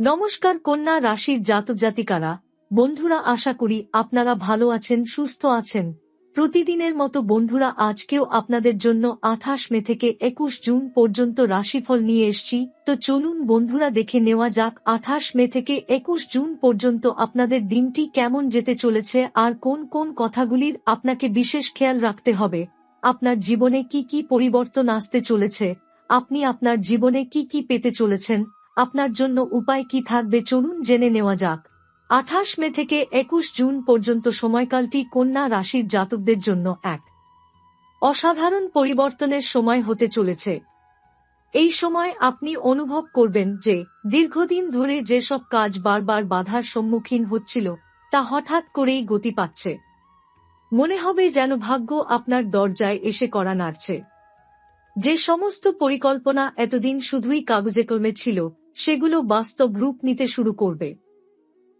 নমস্কার কন্যা রাশির জাতক জাতিকারা, বন্ধুরা আশা করি আপনারা ভালো আছেন, সুস্থ আছেন। প্রতিদিনের মতো বন্ধুরা আজকেও আপনাদের জন্য আঠাশ মে থেকে একুশ জুন পর্যন্ত রাশিফল নিয়ে এসছি। তো চলুন বন্ধুরা দেখে নেওয়া যাক আঠাশ মে থেকে একুশ জুন পর্যন্ত আপনাদের দিনটি কেমন যেতে চলেছে আর কোন কোন কথাগুলির আপনাকে বিশেষ খেয়াল রাখতে হবে। আপনার জীবনে কি কি পরিবর্তন আসতে চলেছে? আপনি আপনার জীবনে কি কি পেতে চলেছেন? আপনার জন্য উপায় কি থাকবে চলুন জেনে নেওয়া যাক। আঠাশ মে থেকে একুশ জুন পর্যন্ত সময়কালটি কন্যা রাশির জাতকদের জন্য এক। অসাধারণ পরিবর্তনের সময় হতে চলেছে। এই সময় আপনি অনুভব করবেন যে, দীর্ঘদিন ধরে যেসব কাজ বারবার বাধার সম্মুখীন হচ্ছিল, তা হঠাৎ করেই গতি পাচ্ছে। মনে হবে যেন ভাগ্য আপনার দরজায় এসে করা নাড়ছে। যে সমস্ত পরিকল্পনা এতদিন শুধুই কাগজে কলমে ছিল সেগুলো বাস্তব রূপ নিতে শুরু করবে।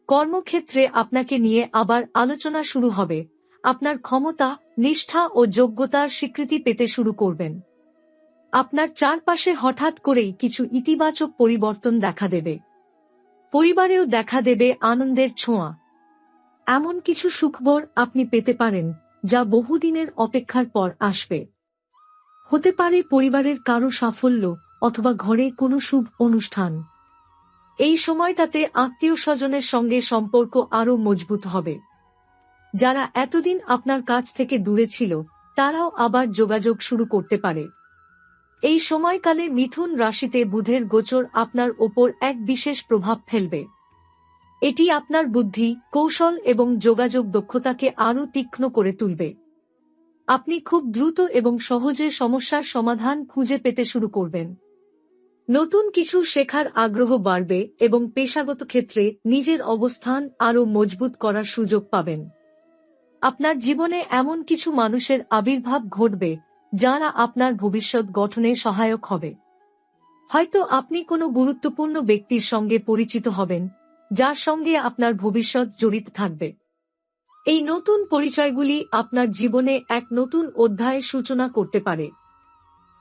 কর্মক্ষেত্রে আপনাকে নিয়ে আবার আলোচনা শুরু হবে। আপনার ক্ষমতা, নিষ্ঠা ও যোগ্যতার স্বীকৃতি পেতে শুরু করবেন। আপনার চারপাশে হঠাৎ করেই কিছু ইতিবাচক পরিবর্তন দেখা দেবে। পরিবারেও দেখা দেবে আনন্দের ছোঁয়া। এমন কিছু সুখবর আপনি পেতে পারেন, যা বহুদিনের অপেক্ষার পর আসবে। হতে পারে পরিবারের কারও সাফল্য অথবা ঘরে কোনো শুভ অনুষ্ঠান। এই সময়টাতে আত্মীয় স্বজনের সঙ্গে সম্পর্ক আরও মজবুত হবে। যারা এতদিন আপনার কাছ থেকে দূরে ছিল, তারাও আবার যোগাযোগ শুরু করতে পারে। এই সময়কালে মিথুন রাশিতে বুধের গোচর আপনার ওপর এক বিশেষ প্রভাব ফেলবে। এটি আপনার বুদ্ধি, কৌশল এবং যোগাযোগ দক্ষতাকে আরও তীক্ষ্ণ করে তুলবে। আপনি খুব দ্রুত এবং সহজে সমস্যার সমাধান খুঁজে পেতে শুরু করবেন। নতুন কিছু শেখার আগ্রহ বাড়বে এবং পেশাগত ক্ষেত্রে নিজের অবস্থান আরও মজবুত করার সুযোগ পাবেন। আপনার জীবনে এমন কিছু মানুষের আবির্ভাব ঘটবে, যারা আপনার ভবিষ্যৎ গঠনে সহায়ক হবে। হয়তো আপনি কোনো গুরুত্বপূর্ণ ব্যক্তির সঙ্গে পরিচিত হবেন, যার সঙ্গে আপনার ভবিষ্যৎ জড়িত থাকবে। এই নতুন পরিচয়গুলি আপনার জীবনে এক নতুন অধ্যায়ের সূচনা করতে পারে।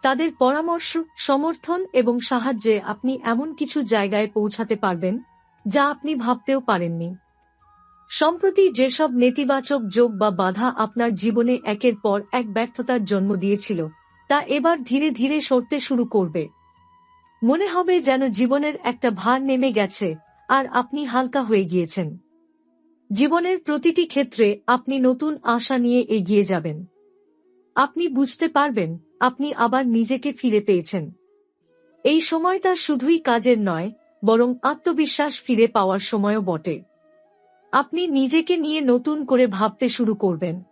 তাদের পরামর্শ, সমর্থন এবং সাহায্যে আপনি এমন কিছু জায়গায় পৌঁছাতে পারবেন যা আপনি ভাবতেও পারেননি। সম্প্রতি যেসব নেতিবাচক যোগ বা বাধা আপনার জীবনে একের পর এক ব্যর্থতার জন্ম দিয়েছিল, তা এবার ধীরে ধীরে সরতে শুরু করবে। মনে হবে যেন জীবনের একটা ভার নেমে গেছে আর আপনি হালকা হয়ে গিয়েছেন। জীবনের প্রতিটি ক্ষেত্রে আপনি নতুন আশা নিয়ে এগিয়ে যাবেন। আপনি বুঝতে পারবেন আপনি আবার নিজেকে ফিরে পেয়েছেন। এই সময়টা শুধুই কাজের নয়, বরং আত্মবিশ্বাস ফিরে পাওয়ার সময়ও বটে। আপনি নিজেকে নিয়ে নতুন করে ভাবতে শুরু করবেন।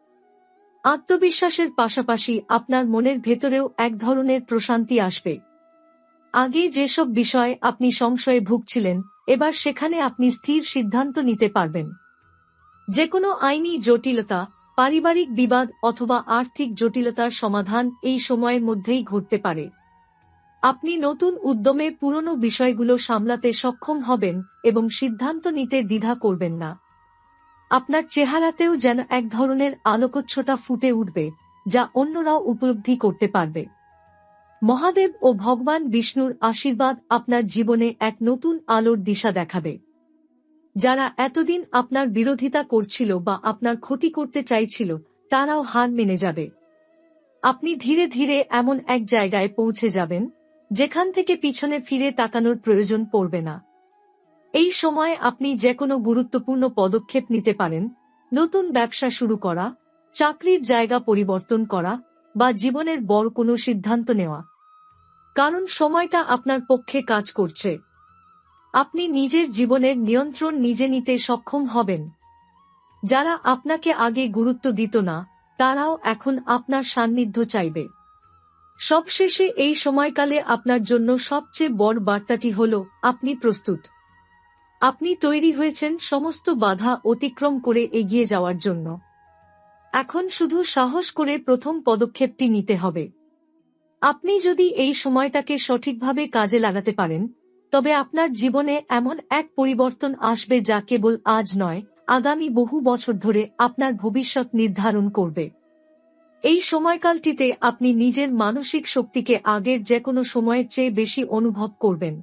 আত্মবিশ্বাসের পাশাপাশি আপনার মনের ভেতরেও এক ধরনের প্রশান্তি আসবে। আগে যেসব বিষয়ে আপনি সংশয়ে ভুগছিলেন, এবার সেখানে আপনি স্থির সিদ্ধান্ত নিতে পারবেন। যে কোনো আইনি জটিলতা পারিবারিক বিবাদ অথবা আর্থিক জটিলতার সমাধান এই সময়ের মধ্যেই ঘটতে পারে। আপনি নতুন উদ্যমে পুরনো বিষয়গুলো সামলাতে সক্ষম হবেন এবং সিদ্ধান্ত নিতে দ্বিধা করবেন না। আপনার চেহারাতেও যেন এক ধরনের আলোকচ্ছটা ফুটে উঠবে, যা অন্যরাও উপলব্ধি করতে পারবে। মহাদেব ও ভগবান বিষ্ণুর আশীর্বাদ আপনার জীবনে এক নতুন আলোর দিশা দেখাবে। যারা এতদিন আপনার বিরোধিতা করছিল বা আপনার ক্ষতি করতে চাইছিল, তারাও হার মেনে যাবে। আপনি ধীরে ধীরে এমন এক জায়গায় পৌঁছে যাবেন, যেখান থেকে পিছনে ফিরে তাকানোর প্রয়োজন পড়বে না। এই সময় আপনি যে কোনো গুরুত্বপূর্ণ পদক্ষেপ নিতে পারেন, নতুন ব্যবসা শুরু করা, চাকরির জায়গা পরিবর্তন করা, বা জীবনের বড় কোনো সিদ্ধান্ত নেওয়া। কারণ সময়টা আপনার পক্ষে কাজ করছে। আপনি নিজের জীবনের নিয়ন্ত্রণ নিজে নিতে সক্ষম হবেন। যারা আপনাকে আগে গুরুত্ব দিত না, তারাও এখন আপনার সান্নিধ্য চাইবে। সবশেষে এই সময়কালে আপনার জন্য সবচেয়ে বড় বার্তাটি হল, আপনি প্রস্তুত। আপনি তৈরি হয়েছেন সমস্ত বাধা অতিক্রম করে এগিয়ে যাওয়ার জন্য। এখন শুধু সাহস করে প্রথম পদক্ষেপটি নিতে হবে। আপনি যদি এই সময়টাকে সঠিকভাবে কাজে লাগাতে পারেন তবে আপনার জীবনে এমন এক পরিবর্তন আসবে যা কেবল আজ নয়, আগামী বহু বছর ধরে আপনার ভবিষ্যৎ নির্ধারণ করবে। এই সময়কালটিতে আপনি নিজের মানসিক শক্তিকে আগের যে কোনো সময়ের চেয়ে বেশি অনুভব করবেন।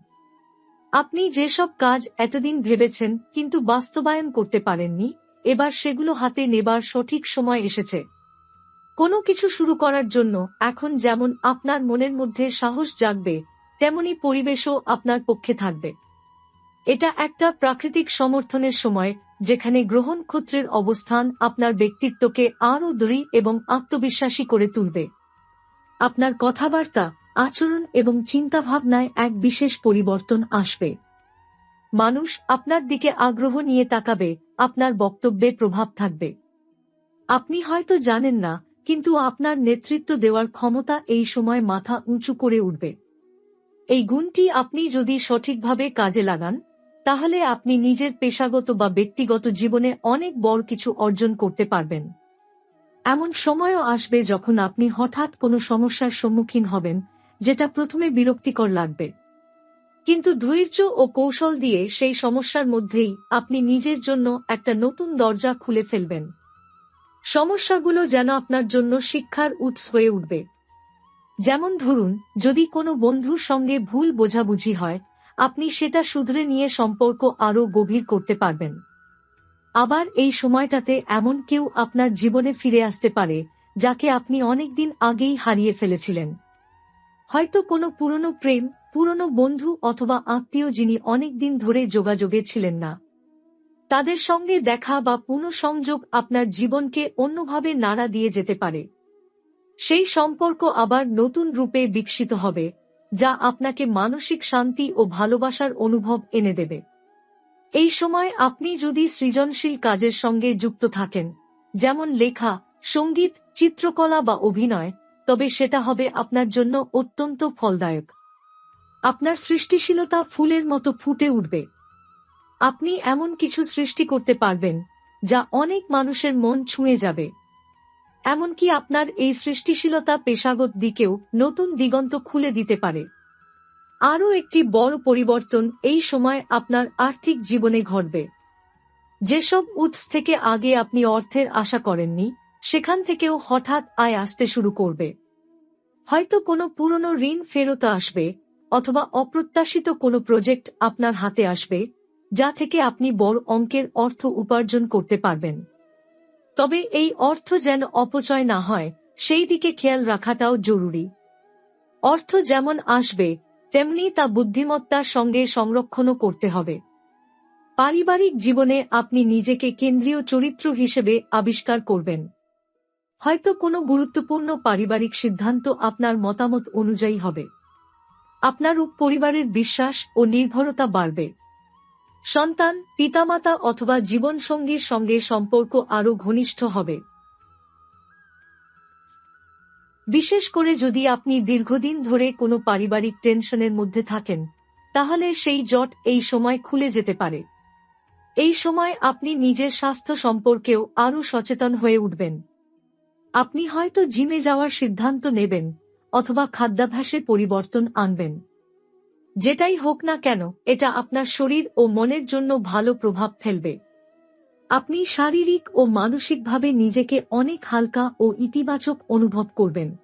আপনি যেসব কাজ এতদিন ভেবেছেন কিন্তু বাস্তবায়ন করতে পারেননি, এবার সেগুলো হাতে নেবার সঠিক সময় এসেছে। কোনো কিছু শুরু করার জন্য এখন যেমন আপনার মনের মধ্যে সাহস জাগবে তেমনি পরিবেশও আপনার পক্ষে থাকবে। এটা একটা প্রাকৃতিক সমর্থনের সময়, যেখানে গ্রহণ ক্ষত্রের অবস্থান আপনার ব্যক্তিত্বকে আরও দৃঢ় এবং আত্মবিশ্বাসী করে তুলবে। আপনার কথাবার্তা, আচরণ এবং চিন্তাভাবনায় এক বিশেষ পরিবর্তন আসবে। মানুষ আপনার দিকে আগ্রহ নিয়ে তাকাবে, আপনার বক্তব্যে প্রভাব থাকবে। আপনি হয়তো জানেন না, কিন্তু আপনার নেতৃত্ব দেওয়ার ক্ষমতা এই সময় মাথা উঁচু করে উঠবে। এই গুণটি আপনি যদি সঠিকভাবে কাজে লাগান, তাহলে আপনি নিজের পেশাগত বা ব্যক্তিগত জীবনে অনেক বড় কিছু অর্জন করতে পারবেন। এমন সময়ও আসবে যখন আপনি হঠাৎ কোনো সমস্যার সম্মুখীন হবেন, যেটা প্রথমে বিরক্তিকর লাগবে। কিন্তু ধৈর্য ও কৌশল দিয়ে সেই সমস্যার মধ্যেই আপনি নিজের জন্য একটা নতুন দরজা খুলে ফেলবেন। সমস্যাগুলো যেন আপনার জন্য শিক্ষার উৎস হয়ে উঠবে। যেমন ধরুন, যদি কোনো বন্ধুর সঙ্গে ভুল বোঝাবুঝি হয়, আপনি সেটা শুধরে নিয়ে সম্পর্ক আরও গভীর করতে পারবেন। আবার এই সময়টাতে এমন কেউ আপনার জীবনে ফিরে আসতে পারে, যাকে আপনি অনেকদিন আগেই হারিয়ে ফেলেছিলেন। হয়তো কোনো পুরনো প্রেম, পুরনো বন্ধু অথবা আত্মীয় যিনি অনেকদিন ধরে যোগাযোগে ছিলেন না। তাদের সঙ্গে দেখা বা পুনঃসংযোগ আপনার জীবনকে অন্যভাবে নাড়া দিয়ে যেতে পারে। সেই সম্পর্ক আবার নতুন রূপে বিকশিত হবে, যা আপনাকে মানসিক শান্তি ও ভালোবাসার অনুভব এনে দেবে। এই সময় আপনি যদি সৃজনশীল কাজের সঙ্গে যুক্ত থাকেন, যেমন লেখা, সংগীত, চিত্রকলা বা অভিনয়, তবে সেটা হবে আপনার জন্য অত্যন্ত ফলদায়ক। আপনার সৃষ্টিশীলতা ফুলের মতো ফুটে উঠবে। আপনি এমন কিছু সৃষ্টি করতে পারবেন, যা অনেক মানুষের মন ছুঁয়ে যাবে। এমনকি আপনার এই সৃষ্টিশীলতা পেশাগত দিকেও নতুন দিগন্ত খুলে দিতে পারে। আরও একটি বড় পরিবর্তন এই সময় আপনার আর্থিক জীবনে ঘটবে। যেসব উৎস থেকে আগে আপনি অর্থের আশা করেননি, সেখান থেকেও হঠাৎ আয় আসতে শুরু করবে। হয়তো কোনো পুরনো ঋণ ফেরত আসবে, অথবা অপ্রত্যাশিত কোনো প্রজেক্ট আপনার হাতে আসবে, যা থেকে আপনি বড় অঙ্কের অর্থ উপার্জন করতে পারবেন। তবে এই অর্থ যেন অপচয় না হয়, সেই দিকে খেয়াল রাখাটাও জরুরি। অর্থ যেমন আসবে, তেমনি তা বুদ্ধিমত্তার সঙ্গে সংরক্ষণও করতে হবে। পারিবারিক জীবনে আপনি নিজেকে কেন্দ্রীয় চরিত্র হিসেবে আবিষ্কার করবেন। হয়তো কোনো গুরুত্বপূর্ণ পারিবারিক সিদ্ধান্ত আপনার মতামত অনুযায়ী হবে। আপনার পরিবারের বিশ্বাস ও নির্ভরতা বাড়বে। সন্তান, পিতামাতা অথবা জীবনসঙ্গীর সঙ্গে সম্পর্ক আরও ঘনিষ্ঠ হবে। বিশেষ করে যদি আপনি দীর্ঘদিন ধরে কোনো পারিবারিক টেনশনের মধ্যে থাকেন, তাহলে সেই জট এই সময় খুলে যেতে পারে। এই সময় আপনি নিজের স্বাস্থ্য সম্পর্কেও আরও সচেতন হয়ে উঠবেন। আপনি হয়তো জিমে যাওয়ার সিদ্ধান্ত নেবেন অথবা খাদ্যাভ্যাসে পরিবর্তন আনবেন। যেটাই হোক না কেন, এটা আপনার শরীর ও মনের জন্য ভালো প্রভাব ফেলবে। আপনি শারীরিক ও মানসিকভাবে নিজেকে অনেক হালকা ও ইতিবাচক অনুভব করবেন।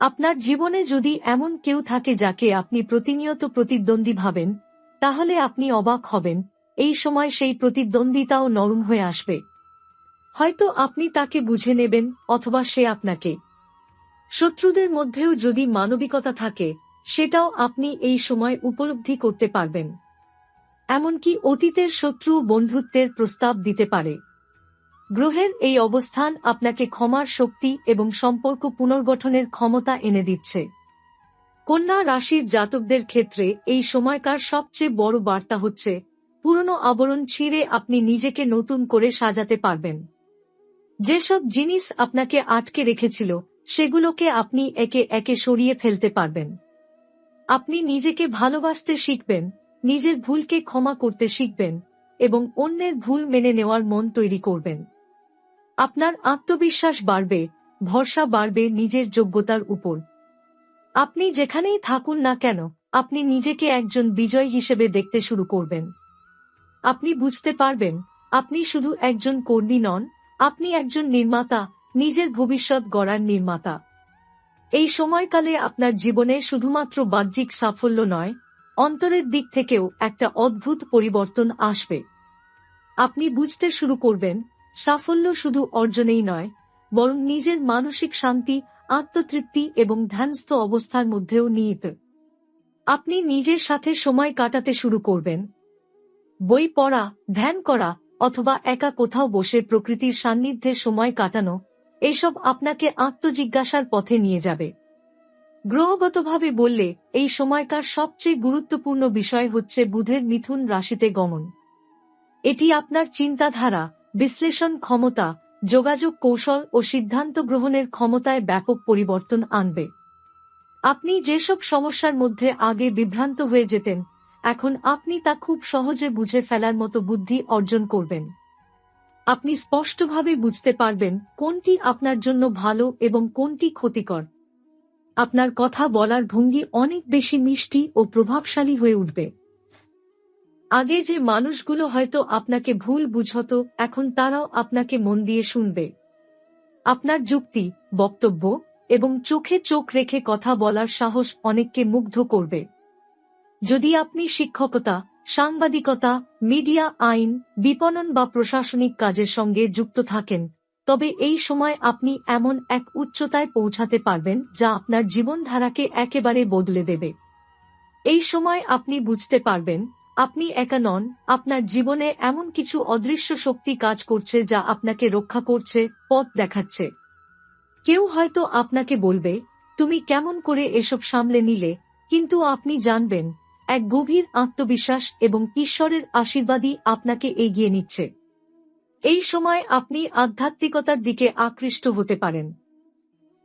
আপনার জীবনে যদি এমন কেউ থাকে যাকে আপনি প্রতিনিয়ত প্রতিদ্বন্দ্বী ভাবেন, তাহলে আপনি অবাক হবেন, এই সময় সেই প্রতিদ্বন্দ্বিতাও নরম হয়ে আসবে। হয়তো আপনি তাকে বুঝে নেবেন, অথবা সে আপনাকে। শত্রুদের মধ্যেও যদি মানবিকতা থাকে সেটাও আপনি এই সময় উপলব্ধি করতে পারবেন। এমনকি অতীতের শত্রু বন্ধুত্বের প্রস্তাব দিতে পারে। গ্রহের এই অবস্থান আপনাকে ক্ষমার শক্তি এবং সম্পর্ক পুনর্গঠনের ক্ষমতা এনে দিচ্ছে। কন্যা রাশির জাতকদের ক্ষেত্রে এই সময়কার সবচেয়ে বড় বার্তা হচ্ছে, পুরনো আবরণ ছিঁড়ে আপনি নিজেকে নতুন করে সাজাতে পারবেন। যেসব জিনিস আপনাকে আটকে রেখেছিল, সেগুলোকে আপনি একে একে সরিয়ে ফেলতে পারবেন। আপনি নিজেকে ভালোবাসতে শিখবেন, নিজের ভুলকে ক্ষমা করতে শিখবেন, এবং অন্যের ভুল মেনে নেওয়ার মন তৈরি করবেন। আপনার আত্মবিশ্বাস বাড়বে, ভরসা বাড়বে নিজের যোগ্যতার উপর। আপনি যেখানেই থাকুন না কেন, আপনি নিজেকে একজন বিজয় হিসেবে দেখতে শুরু করবেন। আপনি বুঝতে পারবেন, আপনি শুধু একজন কর্মী নন, আপনি একজন নির্মাতা, নিজের ভবিষ্যৎ গড়ার নির্মাতা। এই সময়কালে আপনার জীবনে শুধুমাত্র বাহ্যিক সাফল্য নয়, অন্তরের দিক থেকেও একটা অদ্ভুত পরিবর্তন আসবে। আপনি বুঝতে শুরু করবেন, সাফল্য শুধু অর্জনেই নয়, বরং নিজের মানসিক শান্তি, আত্মতৃপ্তি এবং ধ্যানস্থ অবস্থার মধ্যেও নিহিত। আপনি নিজের সাথে সময় কাটাতে শুরু করবেন। বই পড়া, ধ্যান করা অথবা একা কোথাও বসে প্রকৃতির সান্নিধ্যে সময় কাটানো এসব আপনাকে আত্মজিজ্ঞাসার পথে নিয়ে যাবে। গ্রহগতভাবে বললে, এই সময়কার সবচেয়ে গুরুত্বপূর্ণ বিষয় হচ্ছে বুধের মিথুন রাশিতে গমন। এটি আপনার চিন্তাধারা, বিশ্লেষণ ক্ষমতা, যোগাযোগ কৌশল ও সিদ্ধান্ত গ্রহণের ক্ষমতায় ব্যাপক পরিবর্তন আনবে। আপনি যেসব সমস্যার মধ্যে আগে বিভ্রান্ত হয়ে যেতেন, এখন আপনি তা খুব সহজে বুঝে ফেলার মতো বুদ্ধি অর্জন করবেন। আপনি স্পষ্টভাবে বুঝতে পারবেন কোনটি আপনার জন্য ভালো এবং কোনটি ক্ষতিকর। আপনার কথা বলার ভঙ্গি অনেক বেশি মিষ্টি ও প্রভাবশালী হয়ে উঠবে। আগে যে মানুষগুলো হয়তো আপনাকে ভুল বুঝত, এখন তারাও আপনাকে মন দিয়ে শুনবে। আপনার যুক্তি, বক্তব্য এবং চোখে চোখ রেখে কথা বলার সাহস অনেককে মুগ্ধ করবে। যদি আপনি শিক্ষকতা সাংবাদিকতা, মিডিয়া, আইন, বিপণন বা প্রশাসনিক কাজের সঙ্গে যুক্ত থাকেন। তবে এই সময় আপনি এমন এক উচ্চতায় পৌঁছাতে পারবেন যা আপনার জীবনধারাকে একেবারে বদলে দেবে। এই সময় আপনি বুঝতে পারবেন, আপনি একা নন, আপনার জীবনে এমন কিছু অদৃশ্য শক্তি কাজ করছে যা আপনাকে রক্ষা করছে, পথ দেখাচ্ছে। কেউ হয়তো আপনাকে বলবে, তুমি কেমন করে এসব সামলে নিলে? কিন্তু আপনি জানবেন এক গভীর আত্মবিশ্বাস এবং ঈশ্বরের আশীর্বাদই আপনাকে এগিয়ে নিচ্ছে। এই সময় আপনি আধ্যাত্মিকতার দিকে আকৃষ্ট হতে পারেন।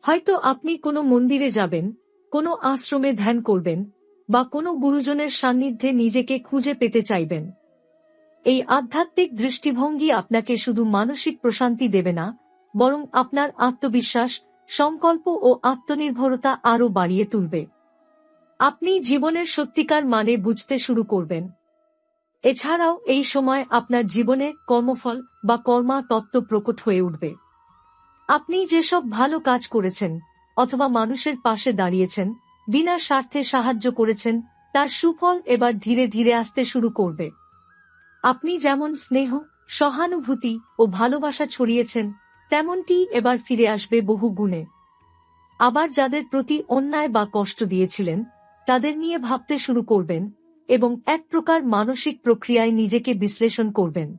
হয়তো আপনি কোনো মন্দিরে যাবেন, কোনো আশ্রমে ধ্যান করবেন, বা কোনো গুরুজনের সান্নিধ্যে নিজেকে খুঁজে পেতে চাইবেন। এই আধ্যাত্মিক দৃষ্টিভঙ্গি আপনাকে শুধু মানসিক প্রশান্তি দেবে না, বরং আপনার আত্মবিশ্বাস, সংকল্প ও আত্মনির্ভরতা আরও বাড়িয়ে তুলবে। আপনি জীবনের সত্যিকার মানে বুঝতে শুরু করবেন। এছাড়াও এই সময় আপনার জীবনে কর্মফল বা কর্মা তত্ত্ব প্রকট হয়ে উঠবে। আপনি যেসব ভালো কাজ করেছেন অথবা মানুষের পাশে দাঁড়িয়েছেন, বিনা স্বার্থে সাহায্য করেছেন, তার সুফল এবার ধীরে ধীরে আসতে শুরু করবে। আপনি যেমন স্নেহ, সহানুভূতি ও ভালোবাসা ছড়িয়েছেন, তেমনটি এবার ফিরে আসবে বহু গুণে আবার যাদের প্রতি অন্যায় বা কষ্ট দিয়েছিলেন তাদের নিয়ে ভাবতে শুরু করবেন এবং এক প্রকার মানসিক প্রক্রিয়ায় নিজেকে বিশ্লেষণ করবেন।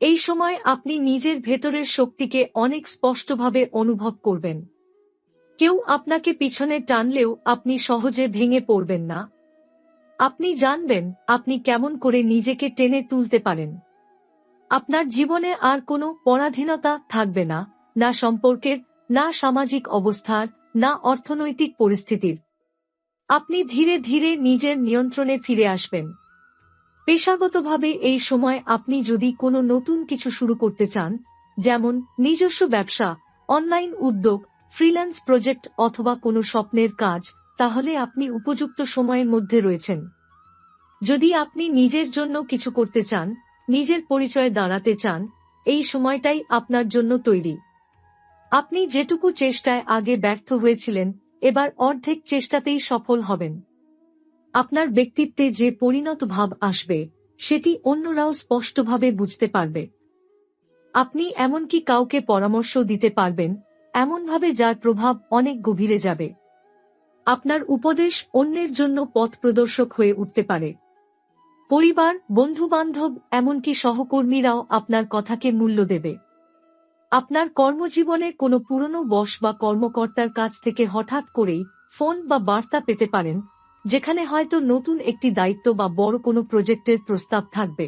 এই সময় আপনি নিজের ভেতরের শক্তিকে অনেক স্পষ্টভাবে অনুভব করবেন। কেউ আপনাকে পিছনে টানলেও আপনি সহজে ভেঙে পড়বেন না। আপনি জানবেন আপনি কেমন করে নিজেকে টেনে তুলতে পারেন। আপনার জীবনে আর কোনো পরাধীনতা থাকবে না না সম্পর্কের, না সামাজিক অবস্থার, না অর্থনৈতিক পরিস্থিতির। আপনি ধীরে ধীরে নিজের নিয়ন্ত্রণে ফিরে আসবেন। পেশাগতভাবে এই সময় আপনি যদি কোনো নতুন কিছু শুরু করতে চান, যেমন নিজস্ব ব্যবসা, অনলাইন উদ্যোগ, ফ্রিল্যান্স প্রজেক্ট অথবা কোনো স্বপ্নের কাজ, তাহলে আপনি উপযুক্ত সময়ের মধ্যে রয়েছেন। যদি আপনি নিজের জন্য কিছু করতে চান, নিজের পরিচয় দাঁড়াতে চান, এই সময়টাই আপনার জন্য তৈরি। আপনি যেটুকু চেষ্টায় আগে ব্যর্থ হয়েছিলেন এবার অর্ধেক চেষ্টাতেই সফল হবেন। আপনার ব্যক্তিত্বে যে পরিণত ভাব আসবে, সেটি অন্যরাও স্পষ্টভাবে বুঝতে পারবে। আপনি এমনকি কাউকে পরামর্শ দিতে পারবেন, এমনভাবে যার প্রভাব অনেক গভীরে যাবে। আপনার উপদেশ অন্যের জন্য পথ প্রদর্শক হয়ে উঠতে পারে। পরিবার, বন্ধুবান্ধব, এমনকি সহকর্মীরাও আপনার কথাকে মূল্য দেবে। আপনার কর্মজীবনে কোনো পুরনো বস বা কর্মকর্তার কাছ থেকে হঠাৎ করেই ফোন বা বার্তা পেতে পারেন, যেখানে হয়তো নতুন একটি দায়িত্ব বা বড় কোনো প্রজেক্টের প্রস্তাব থাকবে।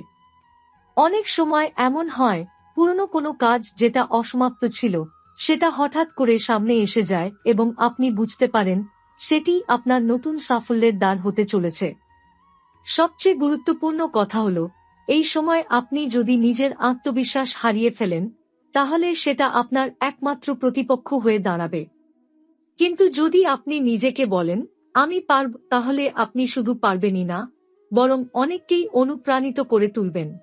অনেক সময় এমন হয়, পুরনো কোনো কাজ যেটা অসমাপ্ত ছিল, সেটা হঠাৎ করে সামনে এসে যায় এবং আপনি বুঝতে পারেন, সেটি আপনার নতুন সাফল্যের দ্বার হতে চলেছে। সবচেয়ে গুরুত্বপূর্ণ কথা হল, এই সময় আপনি যদি নিজের আত্মবিশ্বাস হারিয়ে ফেলেন তাহলে সেটা আপনার একমাত্র প্রতিপক্ষ হয়ে দাঁড়াবে। কিন্তু যদি আপনি নিজেকে বলেন, আমি পারব, তাহলে আপনি শুধু পারবেনই না, বরং অনেককেই অনুপ্রাণিত করে তুলবেন।